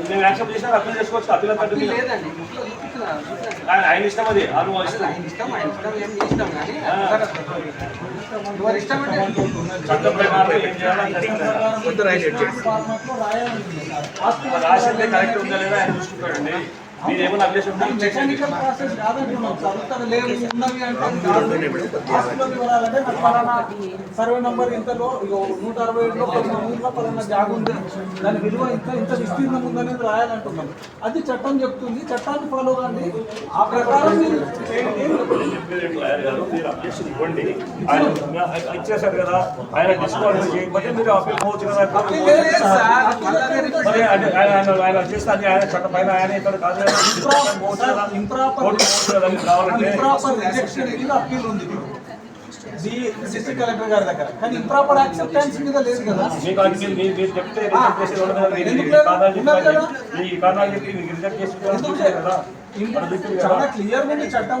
నేను యాక్సెప్ట్ చేసినా అప్పీల్ చేసుకోవచ్చు అప్పీల్ లేదండి ఆయన ఇష్టం అది అది ఆయన ఇష్టం ఆయన ఇష్టం ఏం ఇష్టం కానీ ఇష్టం అంటే చట్టం ప్రకారం ఏం రాసిందే కరెక్ట్ ఉందా లేదా ఆయన చూసుకుంటాడండి ప్రాసెస్ కాదంటున్నాం చదువుతారు ఉన్నవి అంటే సర్వే నంబర్ ఇంతలో ఇగో నూట అరవై ఏడులో ఊర్లో పలానా జాగ్ ఉంది. దాని విలువ ఇంత ఇంత విస్తీర్ణం ఉందనేది రాయాలంటున్నాం. అది చట్టం చెప్తుంది చట్టాన్ని ఫాలో కాండి. ఆ ప్రకారం మీరు ఇవ్వండి ఇచ్చేసారు కదా ఆయన డిస్కౌంట్ చేయకపోతే మీరు అప్పీల్ పోవచ్చు కదా అంటే ఆయన చేస్తే చట్ట పైన ఆయన ఇక్కడ కదా. ఇంప్రాపర్ రిజెక్షన్ మీద అప్పీల్ ఉంది డిస్ట్రిక్ట్ కలెక్టర్ గారి దగ్గర కానీ ఇంప్రాపర్ యాక్సెప్టెన్స్ మీద లేదు కదా మీకు అది మీరు మీరు చెప్తే ఈ? కారణాలు చెప్పి మీకు రిజెక్ట్ చేసి కూడా ఎందుకు చూపించారు కదా ఇంప్రా- అది చెప్పింది చాలా. క్లియర్ ఉంది చట్టం.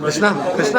కృష్ణ కృష్ణ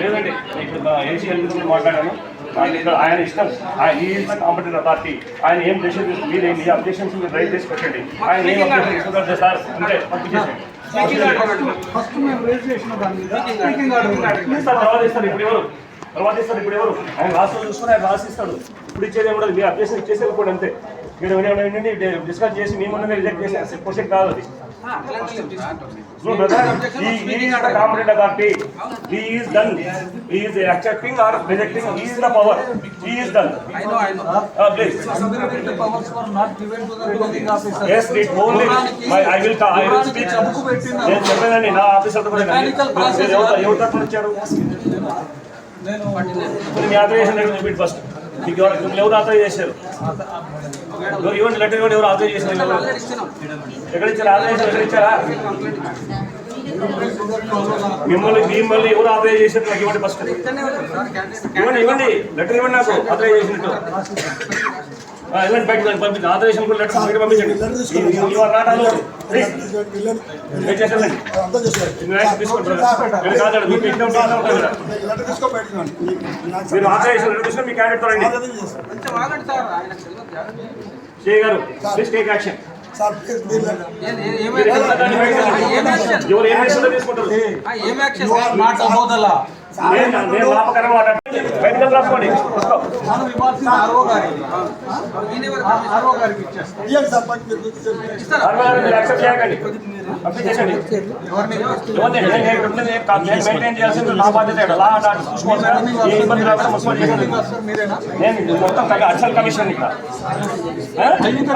లేదండి ఇప్పుడు ఏసీ కూడా మాట్లాడాను. ఆయన ఇష్టం. ఆయన ఈజ్ కాంపిటెంట్ అథారిటీ. ఆయన ఏం డెసిషన్ మీరు ఏం ఈ అబ్జెక్షన్స్ మీరు రైట్ చేసి పెట్టండి. ఆయన ఏం అబ్జెక్షన్ సార్ అంటే పంపించేసండి ఫస్ట్ మేము రేజ్ చేసిన దాని మీద ఇప్పుడు ఎవరు? తర్వాత ఇస్తారు ఇప్పుడు ఎవరు? ఆయన రాష్ట్రం చూసుకుని ఆయన రాసిస్తాడు. ఇప్పుడు ఇచ్చేది ఏమన్నా మీరు అప్లికేషన్ కూడా అంతే. మీరు ఏమైనా డిస్కస్ చేసి మేము రిజెక్ట్ చేసే క్వశ్చన్ కాదు అది. చెప్పేదండి నా ఆఫీసర్ నేను మీ ఆథరైజేషన్ లెటర్ చూపిండి ఫస్ట్ మీకు ఎవరు మిమ్మల్ని ఎవరు ఆథరైజ్ చేశారు? ఎవరు ఇవ్వండి లెటర్ ఇవ్వండి ఎవరు ఆథరైజ్ చేశారు? ఎక్కడ ఇచ్చారు? ఆథరైజేషన్ ఎక్కడ ఇచ్చారా? మిమ్మల్ని మిమ్మల్ని ఎవరు ఆథరైజ్ చేశారు? నాకు ఇవ్వండి ఫస్ట్ ఇవ్వండి ఇవ్వండి. లెటర్ ఇవ్వండి నాకు. ఆథరైజ్ చేసినట్టు. ఇవ్వండి బయటకు పంపించండి. ఆథరైజేషన్ కూడా లెటర్ బయట పంపించండి మీరు ఆథరైజేషన్ లెటర్ తీసుకొని మీ క్యాండిడేట్ జాగ్రత్త. జే గారు ప్లీజ్ టేక్ యాక్షన్? ఎవరు ఏం యాక్షన్ తీసుకుంటారు? ఏం యాక్షన్? మాట మోదలా నేను నేను లాభకరంగా మాట్లాడండి బయటకు రాసుకోండి చూసుకో. మనం ఇవ్వాల్సిన ఆర్ఓ గారికి ఈయన ఎవరు? ఆర్ఓ గారికి ఇచ్చేస్తాం ఇస్తారా? అరవై ఆరు మీరు యాక్సెప్ట్ చేయకండి అప్లై చేయండి ఎవరిని నేను- నేను ఇక్కడ ఉన్నది నేను కాదు. నేను మెయింటైన్ చేయాల్సింది నా బాధ్యత ఇక్కడ. లా అండ్ ఆర్డర్ చూసుకోవాలి కదా. ఏ ఇబ్బంది రాకుండా మున్సిపల్ చేసేది. సార్ మీరేనా నేను మొత్తం తగ్గ అడిషనల్ కమిషన్ ఇక్కడ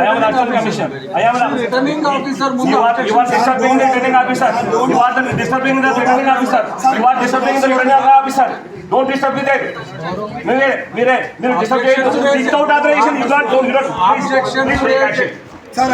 IM additional commission IM returning officer ముందు You are, you are disturbing the returning officer. You are the disturbing the returning officer. You are disturbing the returning officer. Don't disturb me there. మీరే మీరే మీరు disturb చేయొద్దు without authorization you not don't you not Objection please take action sir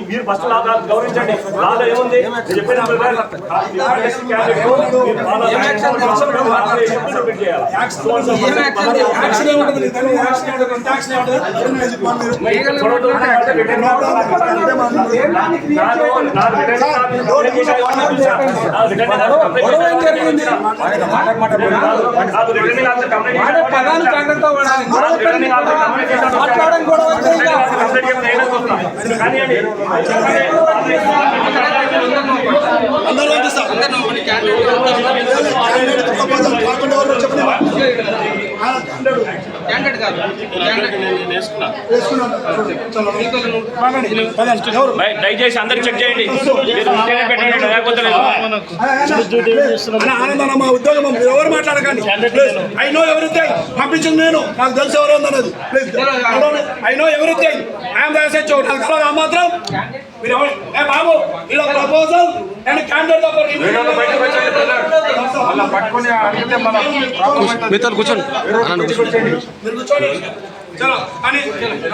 మీరు first law- గౌరవించండి లాలో ఏముంది చెప్పిన పదాలు జాగ్రత్త మాట్లాడడం కూడా అందరూ దయచేసి అందరు చెక్ చేయండి. ఆనందన మా ఉద్యోగం మీరు ఎవరు మాట్లాడకండి. ఐ నో ఎవరిథింగ్ పంపించింది నేను. నాకు తెలుసు ఎవరు ఉందన్నది. Please I know everything I'm the నాకు తెలియదు ఆ మాత్రం. మీరు బాబు. ఇలా ప్రపోజల్ అండ్ క్యాండిడేట్ మీతో కూర్చోండి. మీరు కూర్చోండి. చలో కానీ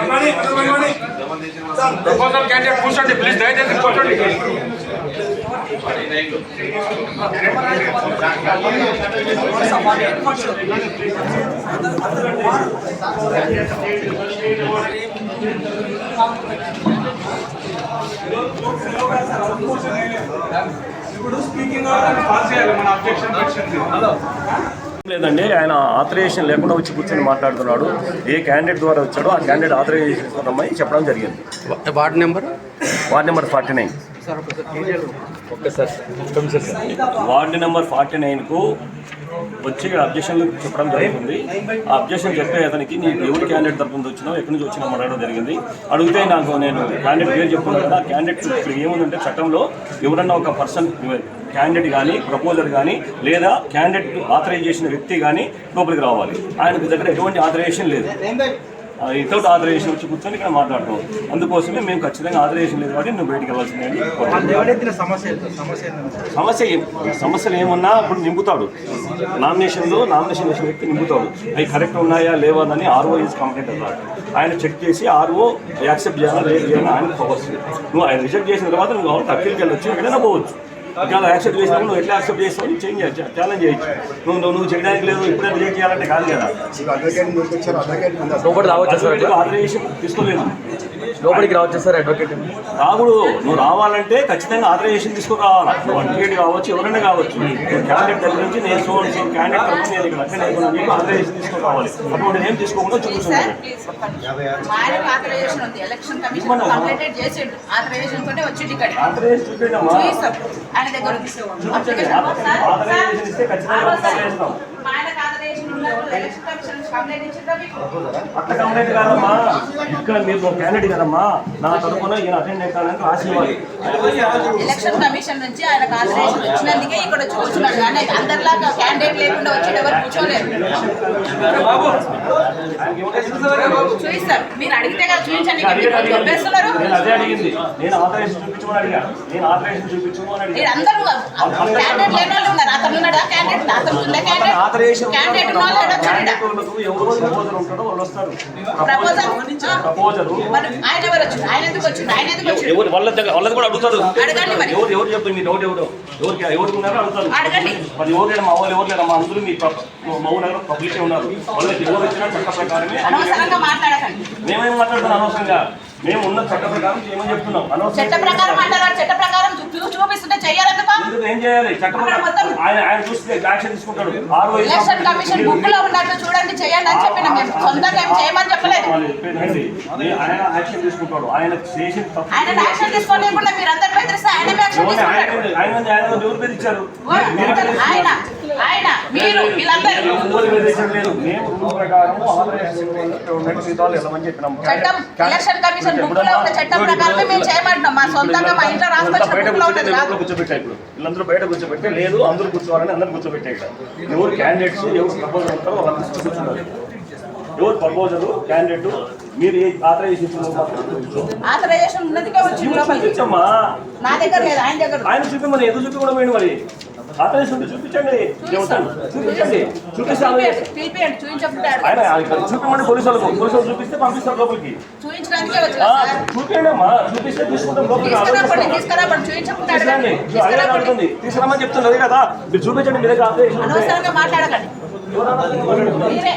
కానీ కానీ సార్. ప్రపోజల్ క్యాండిడేట్ కూర్చోండి ప్లీజ్ దయచేసి కూర్చోండి ఆర్డర్ పాస్ చేయాలి మన అబ్జెక్షన్ హలో లేదండి ఆయన ఆథరైజేషన్ లేకుండా వచ్చి కూర్చొని మాట్లాడుతున్నాడు. ఏ క్యాండిడేట్ ద్వారా వచ్చాడో ఆ క్యాండిడేట్ ఆథరైజేషన్ ఇస్తున్నామని చెప్పడం జరిగింది. Ward number? Ward number forty nine. Okay sir. Ward number forty నైన్కు వచ్చి అబ్జెక్షన్ చెప్పడం జరుగుతుంది. ఆ అబ్జెక్షన్ చెప్పే అతనికి నీకు ఎవరు క్యాండిడేట్ తరపు నుంచి వచ్చినావు ఎక్కడి నుంచి వచ్చినా అడగడం జరిగింది. అడిగితే నాకు నేను క్యాండిడేట్ పేరు చెప్తున్నాను కదా క్యాండిడేట్ ఇప్పుడు ఏముందంటే చట్టంలో ఎవరన్నా ఒక పర్సన్ క్యాండిడేట్ కానీ ప్రపోజర్ కానీ లేదా క్యాండిడేట్ ఆథరైజ్ చేసిన వ్యక్తి కానీ లోపలికి రావాలి. ఆయనకు దగ్గర ఎటువంటి ఆథరైజేషన్ లేదు. వితౌట్ ఆథరైజేషన్ వచ్చి కూర్చొని ఇక్కడ మాట్లాడతాం. అందుకోసమే మేము ఖచ్చితంగా ఆథరైజేషన్ లేదు కాబట్టి నువ్వు బయటికి వెళ్ళాల్సిందే. సమస్య సమస్యలు ఏమన్నా ఇప్పుడు నింపుతాడు. నామినేషన్లో నామినేషన్ చేసిన వ్యక్తి నింపుతాడు. అవి కరెక్ట్ ఉన్నాయా లేవా అని ఆర్ఓ ఈజ్ కంప్లీట్ అన్నారు ఆయన చెక్ చేసి ఆర్ఓ యాక్సెప్ట్ చేయాలా లేదు చేయాలా ఆయన పోవచ్చు నువ్వు ఆయన రిజెక్ట్ చేసిన తర్వాత నువ్వు కావాలి అప్పీల్కి వెళ్ళొచ్చు ఎక్కడైనా పోవచ్చు. ఒకవేళ యాక్సెప్ట్ చేసినప్పుడు నువ్వు ఎట్లా యాక్సెప్ట్ చేస్తావు చేంజ్ చేయొచ్చు ఛాలెంజ్ చేయొచ్చు. నువ్వు నువ్వు నువ్వు చేయడానికి లేదు ఇప్పుడే రిజెక్ట్ చేయాలంటే కాదు కదా. లోపలికి రావచ్చా సార్ ఆథరైజేషన్ తీసుకోలేదు. లోపలికి రావచ్చా సార్ అడ్వకేట్ రాగుడు నువ్వు రావాలంటే ఖచ్చితంగా ఆథరైజేషన్ తీసుకురావాలి నువ్వు అడ్వకేట్ కావచ్చు ఎవరైనా కావచ్చు. క్యాండిడేట్ దగ్గర నుంచి నేను సో క్యాండిడేట్ తరఫున నేను ఇక్కడ అక్కడ ఆథరైజేషన్ తీసుకురావాలి అటువంటి ఏం తీసుకోకుండా ప్లీజ్ చూస్తున్నాను సార్ ప్లీజ్ చెప్పండి మా ఆయనకు ఆథరైజేషన్ ఉంది. ఎలక్షన్ కమిషన్ కంప్లీటెడ్ చేసిండు. ఆథరైజేషన్ తోనే వచ్చిండు ఇక్కడికి ఆథరైజేషన్ చూపించమ్మా. చూపిస్తాం ఆయన దగ్గర ఉంది ఎలక్షన్ కమిషన్ నుంచి కంప్లైంట్ ఇచ్చిందా కాదమ్మా ఇక్కడ మీరు క్యాండిడేట్ కదమ్మా నా తరఫున ఈయన అటెండ్ అవుతానని ఎలక్షన్ కమిషన్ నుంచి వచ్చినందుకే ఇక్కడ వచ్చి కూర్చున్నాడు. కానీ అందరిలాగా క్యాండిడేట్ లేకుండా వచ్చి ఎవరు కూర్చోలేరు చూపిస్తారు. మీరు అడిగితే కదా చూపించండి. చెప్పేస్తున్నారు నేను అదే అడిగింది నేను ఆథరైజేషన్ చూపించమని అడిగా నేను ఆథరైజేషన్ చూపించమని అడిగా మీరు అందరూ క్యాండిడేట్ లేని వాళ్ళు ఉన్నారు. అతను ఉన్నాడా? క్యాండిడేట్ ఎవరో ప్రపోజల్ ఉంటాడో వాళ్ళు వస్తారు. ప్రపోజల్ ప్రపోజల్ మరి ఆయన ఎవరు వచ్చిండు ఆయన ఎందుకు వచ్చిండు? ఆయన ఎందుకు వచ్చిండు? ఎవరు వాళ్ళ దగ్గర వాళ్ళది కూడా అడుగుతారు. ఎవరు ఎవరు చెప్పండి మీ డౌట్ ఎవరు? ఎవరికి ఎవరికి ఉన్నారో అడుగుతారు. మరి ఎవరు మా వాళ్ళు ఎవరు మా అందరూ మీ మా ఊరు పబ్లిక్ ఉన్నారు. వాళ్ళకి ఎవరు వచ్చినా చట్ట ప్రకారమే మేమేం మాట్లాడుతున్నాం అనవసరంగా? మేము ఉన్న చట్ట ప్రకారం ఏమని చెప్తున్నాం. చట్ట ప్రకారం అంటారు? చట్ట ప్రకారం చూపిస్తుంటే ఏం చేయాలి? చట్ట ప్రకారం ఆయన ఆయన చూస్తే యాక్షన్ తీసుకుంటాడు. ఆరు ఎలక్షన్ కమిషన్ బుక్లో ఉన్నట్టు చూడండి చేయండి అని చెప్పిన మేము. సొంతంగా ఏం చేయమని చెప్పలేదు. ఆయన యాక్షన్ తీసుకుంటాడు. ఆయన చేసిన తప్పు ఆయన యాక్షన్ తీసుకోలేకుండా మీరు అందరు బెదిరిస్తే ఆయన యాక్షన్ తీసుకుంటాడు ఆయన ఆయన ఆయన ఎవరు బెదిరించారు. ఆయన. మీరు వీళ్ళందరూ. ఎవరు నిర్దేశం లేదు. మేము రూల్ ప్రకారం ఆపరేషన్ ఉన్నట్టు మిగతా వాళ్ళు వెళ్ళమని చెప్పినాం చట్టం ఎలక్షన్ కమిషన్ బుక్లో ఉన్న చట్టం ప్రకారమే మేము చేయమంటున్నాం. మా సొంతంగా మా ఇంట్లో వీళ్ళంతా రాసుకొచ్చిన బయట బుక్లో ఉన్నది కూర్చొని కాదు లోపల కూర్చోబెట్టా ఇప్పుడు. వీళ్ళందరూ బయట కూర్చోబెట్టే. లేదు అందరూ కూర్చోవాలని అందరూ కూర్చోబెట్టే ఎవరు క్యాండిడేట్స్ ఎవరు ప్రపోజల్ ఉంటారో వాళ్ళందరూ కూర్చున్నారు ఎవరు ప్రపోజల్ క్యాండిడేట్ మీరు ఆథరైజేషన్. ఆథరైజేషన్ నా దగ్గర లేదు ఆయన దగ్గర. ఆయన చూపి ఎందుకు చూపించడం ఏంటి మరి? ఆథరైజేషన్ ఉంటే చూపించండి. చెబుతాను చూపించండి. చూపిస్తే. ఆయన చూపించమని పోలీసు వాళ్ళకు పోలీసు వాళ్ళు చూపిస్తే పంపిస్తారు లోపలికి. చూపించండి అమ్మా చూపిస్తే తీసుకుంటాం లోపలికి. తీసుకురండి అదే అడుగుతుంది. తీసుకురమ్మని చెప్తున్నది కదా. మీరు చూపించండి మీ దగ్గర ఆపరేషన్ ఉంటే. అనవసరంగా మాట్లాడకండి. మీరే.